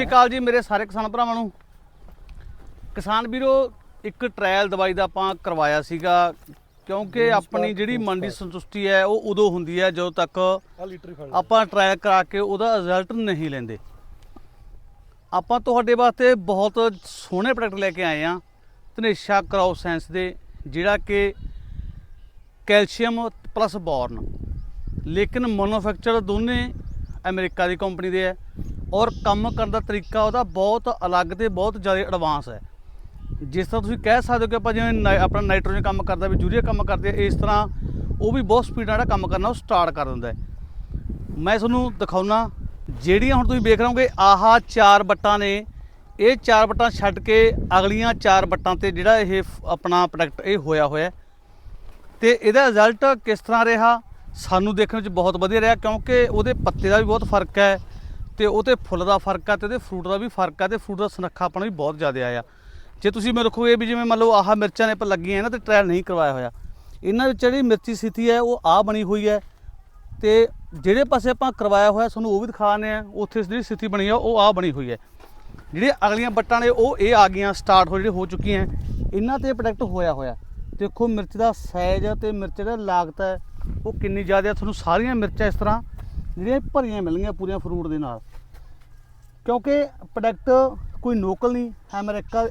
ਸਤਿ ਸ਼੍ਰੀ ਅਕਾਲ ਜੀ ਮੇਰੇ ਸਾਰੇ ਕਿਸਾਨ ਭਰਾਵਾਂ ਨੂੰ। ਕਿਸਾਨ ਵੀਰੋ ਇੱਕ ਟ੍ਰਾਇਲ ਦਵਾਈ ਦਾ ਆਪਾਂ ਕਰਵਾਇਆ ਸੀਗਾ ਕਿਉਂਕਿ ਆਪਣੀ ਜਿਹੜੀ ਮੰਡੀ ਸੰਤੁਸ਼ਟੀ ਹੈ ਉਹ ਉਦੋਂ ਹੁੰਦੀ ਹੈ ਜਦੋਂ ਤੱਕ ਆਪਾਂ ਟ੍ਰਾਇਲ ਕਰਾ ਕੇ ਉਹਦਾ ਰਿਜ਼ਲਟ ਨਹੀਂ ਲੈਂਦੇ। ਆਪਾਂ ਤੁਹਾਡੇ ਵਾਸਤੇ ਬਹੁਤ ਸੋਹਣੇ ਪ੍ਰੋਡਕਟ ਲੈ ਕੇ ਆਏ ਆ ਤਨੇਸ਼ਾ ਕਰਾਉ ਸਾਇੰਸ ਦੇ ਜਿਹੜਾ ਕਿ ਕੈਲਸ਼ੀਅਮ ਪਲੱਸ ਬੋਰਨ ਲੇਕਿਨ ਮੈਨੂਫੈਕਚਰ ਦੋਨੇ ਅਮਰੀਕਾ ਦੀ ਕੰਪਨੀ ਦੇ ਹੈ। ਔਰ ਕੰਮ ਕਰਨ ਦਾ ਤਰੀਕਾ ਉਹਦਾ ਬਹੁਤ ਅਲੱਗ ਤੇ ਬਹੁਤ ਜ਼ਿਆਦਾ ਐਡਵਾਂਸ ਹੈ। ਜਿਸ ਤਰ੍ਹਾਂ ਤੁਸੀਂ ਕਹਿ ਸਕਦੇ ਹੋ ਕਿ ਆਪਾਂ ਜਿਵੇਂ ਨਾਈ- ਆਪਣਾ ਨਾਈਟ੍ਰੋਜਨ ਕੰਮ ਕਰਦਾ, ਵੀ ਯੂਰੀਆ ਕੰਮ ਕਰਦੇ ਇਸ ਤਰ੍ਹਾਂ ਉਹ ਵੀ ਬਹੁਤ ਸਪੀਡ ਨਾਲ ਜਿਹੜਾ ਕੰਮ ਕਰਨਾ ਉਹ ਸਟਾਰਟ ਕਰ ਦਿੰਦਾ ਮੈਂ ਤੁਹਾਨੂੰ ਦਿਖਾਉਣਾ ਜਿਹੜੀਆਂ ਹੁਣ ਤੁਸੀਂ ਵੇਖ ਰਹੇ ਹੋਗੇ, ਆਹਾ ਚਾਰ ਬੱਟਾਂ ਨੇ। ਇਹ ਚਾਰ ਬੱਟਾਂ ਛੱਡ ਕੇ ਅਗਲੀਆਂ ਚਾਰ ਬੱਟਾਂ ਤੇ ਜਿਹੜਾ ਇਹ ਆਪਣਾ ਪ੍ਰੋਡਕਟ ਇਹ ਹੋਇਆ ਹੋਇਆ ਹੈ। ਤੇ ਇਹਦਾ ਰਿਜ਼ਲਟ ਕਿਸ ਤਰ੍ਹਾਂ ਰਿਹਾ? ਸਾਨੂੰ ਦੇਖਣ ਵਿੱਚ ਬਹੁਤ ਵਧੀਆ ਰਿਹਾ, ਕਿਉਂਕਿ ਉਹਦੇ ਪੱਤੇ ਦਾ ਵੀ ਬਹੁਤ ਫ਼ਰਕ ਹੈ। ਤੇ ਉਹਦੇ ਫੁੱਲ ਦਾ ਫ਼ਰਕ ਆ ਤੇ ਉਹਦੇ ਫਰੂਟ ਦਾ ਵੀ ਫ਼ਰਕ ਆ ਤੇ ਫਰੂਟ ਦਾ ਸੁਨੱਖਾ ਆਪਣਾ ਵੀ ਬਹੁਤ ਜ਼ਿਆਦਾ ਆਇਆ। ਜੇ ਤੁਸੀਂ ਮੈਂ ਰੱਖੋਗੇ ਵੀ ਜਿਵੇਂ ਮੰਨ ਲਓ ਆਹ ਮਿਰਚਾਂ ਨੇ ਪਰ ਲੱਗੀਆਂ ਇਹਨਾਂ ਤੇ ਟ੍ਰਾਇਲ ਨਹੀਂ ਕਰਵਾਇਆ ਹੋਇਆ। ਇਹਨਾਂ ਵਿੱਚ ਜਿਹੜੀ ਮਿਰਚੀ ਸਥਿਤੀ ਹੈ, ਉਹ ਆ ਬਣੀ ਹੋਈ ਹੈ ਤੇ ਜਿਹੜੇ ਪਾਸੇ ਆਪਾਂ ਕਰਵਾਇਆ ਹੋਇਆ ਤੁਹਾਨੂੰ ਉਹ ਵੀ ਦਿਖਾਣੇ ਆ ਉੱਥੇ ਜਿਹੜੀ ਸਥਿਤੀ ਬਣੀ ਆ, ਉਹ ਆ ਬਣੀ ਹੋਈ ਹੈ। ਜਿਹੜੀਆਂ ਅਗਲੀਆਂ ਬੱਟਾਂ ਨੇ, ਉਹ ਇਹ ਆ ਗਈਆਂ ਸਟਾਰਟ ਹੋ ਜਿਹੜੇ ਹੋ ਚੁੱਕੀਆਂ ਇਹਨਾਂ ਤੇ ਪ੍ਰੋਡਕਟ ਹੋਇਆ ਹੋਇਆ। ਦੇਖੋ ਮਿਰਚ ਦਾ ਸਾਈਜ਼ ਤੇ ਮਿਰਚ ਦਾ ਲਾਗਤ ਹੈ, ਉਹ ਕਿੰਨੀ ਜ਼ਿਆਦਾ ਹੈ। ਤੁਹਾਨੂੰ ਸਾਰੀਆਂ ਮਿਰਚਾਂ ਇਸ ਤਰ੍ਹਾਂ ਜਿਹੜੀਆਂ ਭਰੀਆਂ ਮਿਲਣਗੀਆਂ ਪੂਰੀਆਂ ਫਰੂਟ ਦੇ ਨਾਲ। ਕਿਉਂਕਿ ਪ੍ਰੋਡਕਟ ਕੋਈ ਲੋਕਲ ਨਹੀਂ ਅਮਰੀਕਾ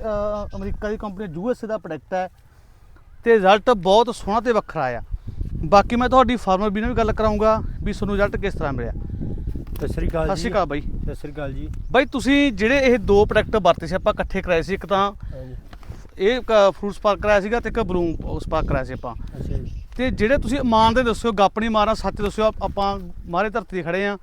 ਅਮਰੀਕਾ ਦੀ ਕੰਪਨੀ ਯੂਐਸਏ ਦਾ ਪ੍ਰੋਡਕਟ ਹੈ ਤੇ ਰਿਜ਼ਲਟ ਬਹੁਤ ਸੋਹਣਾ ਤੇ ਵੱਖਰਾ ਆ। ਬਾਕੀ ਮੈਂ ਤੁਹਾਡੀ ਫਾਰਮਰ ਵੀ ਨਾਲ ਵੀ ਗੱਲ ਕਰਾਉਂਗਾ ਵੀ ਤੁਹਾਨੂੰ ਰਿਜ਼ਲਟ ਕਿਸ ਤਰ੍ਹਾਂ ਮਿਲਿਆ। ਸਤਿ ਸ੍ਰੀ ਅਕਾਲ ਸਤਿ ਜੀ। ਸ਼੍ਰੀ ਅਕਾਲ ਬਾਈ। ਸਤਿ ਸ੍ਰੀ ਅਕਾਲ ਜੀ। ਬਾਈ ਤੁਸੀਂ ਜਿਹੜੇ ਇਹ ਦੋ ਪ੍ਰੋਡਕਟ ਵਰਤੇ ਸੀ ਆਪਾਂ ਇਕੱਠੇ ਕਰਾਏ ਸੀ ਇੱਕ ਤਾਂ ਇਹ ਫਰੂਟ ਸਪਾਰਕ ਕਰਾਇਆ ਸੀਗਾ ਤੇ ਇੱਕ ਬਲੂਮ ਸਪਾਰਕ ਕਰਾਇਆ ਸੀ ਆਪਾਂ। ਅੱਛਾ ਜੀ। ਤੇ ਜਿਹੜੇ ਤੁਸੀਂ ਇਮਾਨ ਦੇ ਦੱਸਿਓ ਗੱਪ ਨਹੀਂ ਮਾਰਨਾ ਸੱਚ ਦੱਸਿਓ ਆਪ- ਮਾਰੇ ਧਰਤੀ ਖੜੇ ਆ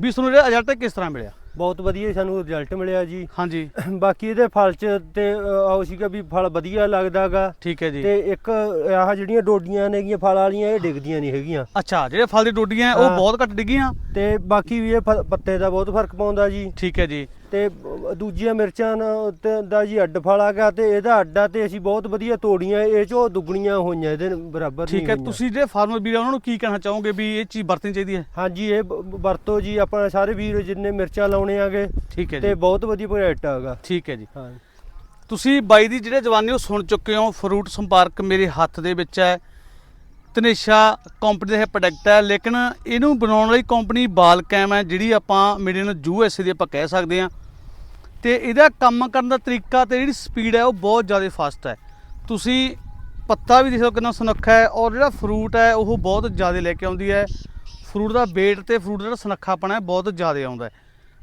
ਵੀ ਤੁਹਾਨੂੰ ਜਿਹੜਾ ਰਿਜ਼ਲਟ ਕਿਸ ਤਰ੍ਹਾਂ ਮਿਲਿਆ? ਬਹੁਤ ਵਧੀਆ ਸਾਨੂੰ ਰਿਜ਼ਲਟ ਮਿਲਿਆ ਜੀ। ਹਾਂਜੀ। ਬਾਕੀ ਇਹਦੇ ਫਲ ਚ ਤੇ ਆਓ ਸੀਗਾ ਵੀ ਫਲ ਵਧੀਆ ਲੱਗਦਾਗਾ ਠੀਕ ਹੈ ਜੀ। ਤੇ ਇੱਕ ਆਹ ਜਿਹੜੀਆਂ ਡੋਡੀਆਂ ਨੇਗੀਆਂ ਫਲ ਵਾਲੀਆਂ ਇਹ ਡਿੱਗਦੀਆਂ ਨਹੀਂ ਹੈਗੀਆਂ। ਅੱਛਾ ਜਿਹੜੇ ਫਲ ਦੀ ਡੋਡੀਆਂ ਉਹ। ਬਹੁਤ ਘੱਟ ਡਿੱਗੀਆਂ? ਤੇ ਬਾਕੀ ਵੀ ਇਹ ਪੱਤੇ ਦਾ ਬਹੁਤ ਫ਼ਰਕ ਪਾਉਂਦਾ ਜੀ। ਠੀਕ ਹੈ ਜੀ। ਤੇ ਦੂਜੀਆਂ ਮਿਰਚਾਂ ਦਾ ਜੀ ਅੱਡ ਫਲ ਆਗਾ ਤੇ ਇਹਦਾ ਅੱਡਾ ਤੇ ਅਸੀਂ ਬਹੁਤ ਵਧੀਆ ਤੋੜੀਆਂ ਇਹ ਚੋਂ ਦੁੱਗਣੀਆਂ ਹੋਈਆਂ ਇਹਦੇ ਬਰਾਬਰ ਠੀਕ ਹੈ। ਤੁਸੀਂ ਜਿਹੜੇ ਫਾਰਮਰ ਵੀਰ ਉਹਨਾਂ ਨੂੰ ਕੀ ਕਹਿਣਾ ਚਾਹੋਗੇ ਵੀ ਇਹ ਚੀਜ਼ ਵਰਤਣੀ ਚਾਹੀਦੀ ਹੈ? ਹਾਂਜੀ ਇਹ ਵਰਤੋ ਜੀ ਆਪਣਾ ਸਾਰੇ ਵੀਰ ਜਿੰਨੇ ਮਿਰਚਾਂ ਲਾਉਣੇ ਆਗੇ ਠੀਕ ਹੈ ਤੇ ਬਹੁਤ ਵਧੀਆ ਪ੍ਰੋਡਕਟ ਹੈਗਾ ਠੀਕ ਹੈ ਜੀ। ਹਾਂ। ਤੁਸੀਂ ਬਾਈ ਦੀ ਜਿਹੜੇ ਜਵਾਨੀ ਉਹ ਸੁਣ ਚੁੱਕੇ ਹੋ ਫਰੂਟ ਸੰਪਰਕ ਮੇਰੇ ਹੱਥ ਦੇ ਵਿੱਚ ਹੈ। ਤਨੇਸ਼ਾ ਕੰਪਨੀ ਦਾ ਇਹ ਪ੍ਰੋਡਕਟ ਹੈ, ਲੇਕਿਨ ਇਹਨੂੰ ਬਣਾਉਣ ਵਾਲੀ ਕੰਪਨੀ ਬਾਲਕੈਮ ਹੈ, ਜਿਹੜੀ ਆਪਾਂ ਮੇਰੇ ਨੂੰ ਯੂ ਐਸ ਏ ਦੀ ਆਪਾਂ ਕਹਿ ਸਕਦੇ ਹਾਂ। ਤੇ ਇਹਦਾ ਕੰਮ ਕਰਨ ਦਾ ਤਰੀਕਾ ਤੇ ਜਿਹੜੀ ਸਪੀਡ ਹੈ, ਉਹ ਬਹੁਤ ਜ਼ਿਆਦਾ ਫਾਸਟ ਹੈ। ਤੁਸੀਂ ਪੱਤਾ ਵੀ ਦੇਖੋ ਕਿੰਨਾ ਸੁਨੱਖਾ ਹੈ, ਔਰ ਜਿਹੜਾ ਫਰੂਟ ਹੈ, ਉਹ ਬਹੁਤ ਜ਼ਿਆਦਾ ਲੈ ਕੇ ਆਉਂਦੀ ਹੈ। ਫਰੂਟ ਦਾ weight ਤੇ ਫਰੂਟ ਦਾ ਸੁਨੱਖਾਪਣ ਹੈ, ਬਹੁਤ ਜ਼ਿਆਦਾ ਆਉਂਦਾ ਹੈ।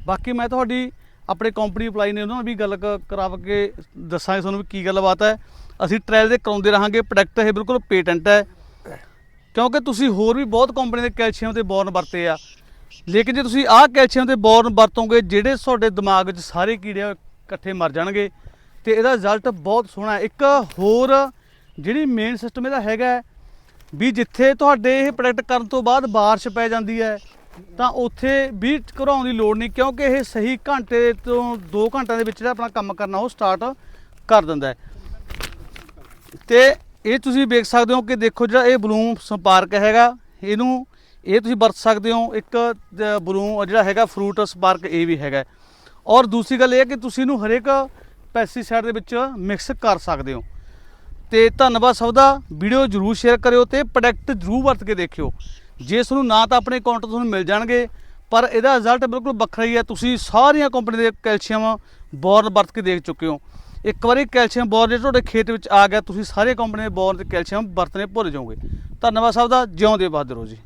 ਬਾਕੀ ਮੈਂ ਤੁਹਾਡੀ ਆਪਣੇ ਕੰਪਨੀ ਅਪਲਾਈ ਨੇ ਉਹਨਾਂ ਨਾਲ ਵੀ ਗੱਲ ਕ- ਕਰਾ ਕੇ ਦੱਸਾਂਗੇ ਤੁਹਾਨੂੰ ਵੀ ਕੀ ਗੱਲਬਾਤ ਹੈ। ਅਸੀਂ ਟ੍ਰਾਇਲ ਦੇ ਕਰਾਉਂਦੇ ਰਹਾਂਗੇ ਪ੍ਰੋਡਕਟ ਇਹ ਬਿਲਕੁਲ ਪੇਟੈਂਟ ਹੈ। ਕਿਉਂਕਿ ਤੁਸੀਂ ਹੋਰ ਵੀ ਬਹੁਤ ਕੰਪਨੀ ਦੇ ਕੈਲਸ਼ੀਅਮ ਤੇ ਬੋਰਨ ਵਰਤੇ ਆ। ਲੇਕਿਨ ਜੇ ਤੁਸੀਂ ਆਹ ਕੈਲਸ਼ੀਅਮ ਤੇ ਬੋਰਨ ਵਰਤੋਗੇ, ਜਿਹੜੇ ਤੁਹਾਡੇ ਦਿਮਾਗ ਵਿੱਚ ਸਾਰੇ ਕੀੜੇ ਇਕੱਠੇ ਮਰ ਜਾਣਗੇ ਤੇ ਇਹਦਾ ਰਿਜ਼ਲਟ ਬਹੁਤ ਸੋਹਣਾ ਹੈ। ਇੱਕ ਹੋਰ ਜਿਹੜੀ ਮੇਨ ਸਿਸਟਮ ਇਹਦਾ ਹੈਗਾ ਵੀ ਜਿੱਥੇ ਤੁਹਾਡੇ ਇਹ ਪ੍ਰੋਡਕਟ ਕਰਨ ਤੋਂ ਬਾਅਦ ਬਾਰਿਸ਼ ਪੈ ਜਾਂਦੀ ਹੈ, ਤਾਂ ਉੱਥੇ ਵੀ ਘਰਾਉਣ ਦੀ ਲੋੜ ਨਹੀਂ, ਕਿਉਂਕਿ ਇਹ ਸਹੀ ਘੰਟੇ ਤੋਂ 2 ਘੰਟਿਆਂ ਦੇ ਵਿੱਚ ਜਿਹੜਾ ਆਪਣਾ ਕੰਮ ਕਰਨਾ, ਉਹ ਸਟਾਰਟ ਕਰ ਦਿੰਦਾ ਹੈ। ਤੇ ਇਹ ਤੁਸੀਂ ਵੇਖ ਸਕਦੇ ਹੋ ਕਿ ਦੇਖੋ ਜਿਹੜਾ ਇਹ ਬਲੂਮ ਸੰਪਾਰਕ ਹੈਗਾ, ਇਹਨੂੰ, ਇਹ ਤੁਸੀਂ ਵਰਤ ਸਕਦੇ ਹੋ ਇੱਕ ਬਲੂਮ ਜਿਹੜਾ ਹੈਗਾ ਫਰੂਟ ਸਪਾਰਕ ਇਹ ਵੀ ਹੈਗਾ। ਔਰ ਦੂਸਰੀ ਗੱਲ ਇਹ ਹੈ ਕਿ ਤੁਸੀਂ ਇਹਨੂੰ ਹਰੇਕ ਪੈਸਟੀਸਾਈਡ ਦੇ ਵਿੱਚ ਮਿਕਸ ਕਰ ਸਕਦੇ ਹੋ। ਤੇ ਧੰਨਵਾਦ ਸਭ ਦਾ, ਵੀਡੀਓ ਜਰੂਰ ਸ਼ੇਅਰ ਕਰਿਓ ਤੇ ਪ੍ਰੋਡਕਟ ਜਰੂਰ ਵਰਤ ਕੇ ਦੇਖਿਓ। ਜੇ ਤੁਹਾਨੂੰ ਨਾ ਤਾਂ ਆਪਣੇ ਅਕਾਊਂਟ ਤੋਂ ਤੁਹਾਨੂੰ ਮਿਲ ਜਾਣਗੇ, ਪਰ ਇਹਦਾ ਰਿਜ਼ਲਟ ਬਿਲਕੁਲ ਵੱਖਰਾ ਹੀ ਹੈ। ਤੁਸੀਂ ਸਾਰੀਆਂ ਕੰਪਨੀ ਦੇ ਕੈਲਸ਼ੀਅਮ ਬੋਰਨ ਵਰਤ ਕੇ ਦੇਖ ਚੁੱਕੇ ਹੋ। ਇੱਕ ਵਾਰੀ ਕੈਲਸ਼ੀਅਮ ਬੋਰ ਜੇ ਤੁਹਾਡੇ ਖੇਤ ਵਿੱਚ ਆ ਗਿਆ, ਤੁਸੀਂ ਸਾਰੇ ਕੰਪਨੀ ਦੇ ਬੋਰ ਤੇ ਕੈਲਸ਼ੀਅਮ ਵਰਤਨੇ ਭੁੱਲ ਜਾਓਗੇ। ਧੰਨਵਾਦ ਸਭ ਦਾ, ਜਿਉਂਦੇ ਬਾਦ ਰਹੋ ਜੀ